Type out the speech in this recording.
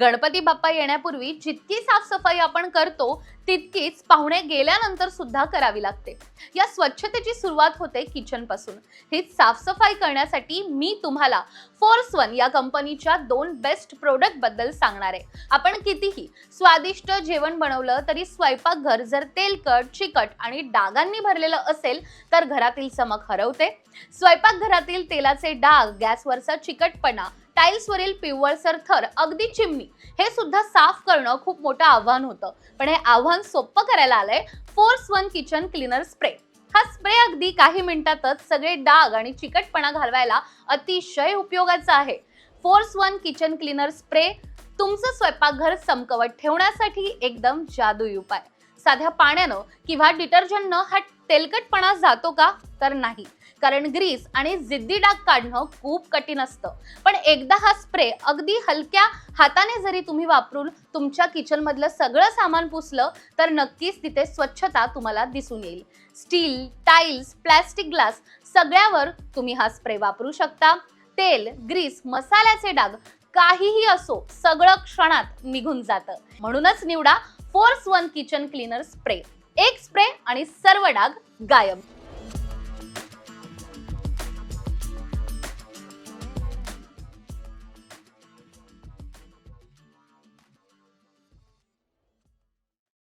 गणपती बाप्पा येण्यापूर्वी जितकी साफसफाई आपण करतो तितकीच पाहुणे गेल्यानंतर सुद्धा करावी लागते. या स्वच्छतेची सुरुवात होते किचनपासून हीच ही साफसफाई करण्यासाठी मी तुम्हाला फोर्स वन या कंपनीच्या दोन बेस्ट प्रोडक्टबद्दल सांगणार आहे. आपण कितीही स्वादिष्ट जेवण बनवलं तरी स्वयंपाकघर जर तेलकट चिकट आणि डागांनी भरलेलं असेल तर घरातील चमक हरवते. स्वयंपाकघरातील तेलाचे डाग गॅसवरचा चिकटपणा टाईल्सवरील पिवळसर थर अगदी चिमणी हे सुद्धा साफ करणं खूप मोठं आव्हान होतं. पण हे आव्हान सोपं करायला आलंय. Force one kitchen cleaner spray हा स्प्रे अगदी काही मिनिटातच सगळे डाग आणि चिकटपणा घालवायला अतिशय उपयोगाचा आहे. Force one kitchen cleaner spray तुमचं स्वयंपाकघर चमकवत ठेवण्यासाठी एकदम जादुई उपाय. साध्या पाण्यानं किंवा डिटर्जंटनं हा तेलकटपणा जातो का? तर नाही. कारण ग्रीस आणि जिद्दी डाग काढणं खूप कठीण असतं. पण एकदा हा स्प्रे अगदी हलक्या हाताने जरी तुम्ही वापरून तुमच्या किचनमधलं सगळं सामान पुसलं तर नक्कीच तिथे स्वच्छता तुम्हाला दिसून येईल. स्टील टाईल्स प्लॅस्टिक ग्लास सगळ्यावर तुम्ही हा स्प्रे वापरू शकता. तेल ग्रीस मसाल्याचे डाग काहीही असो सगळं क्षणात निघून जातं. म्हणूनच निवडा force one kitchen cleaner spray एक स्प्रे आणि सर्व डाग गायब.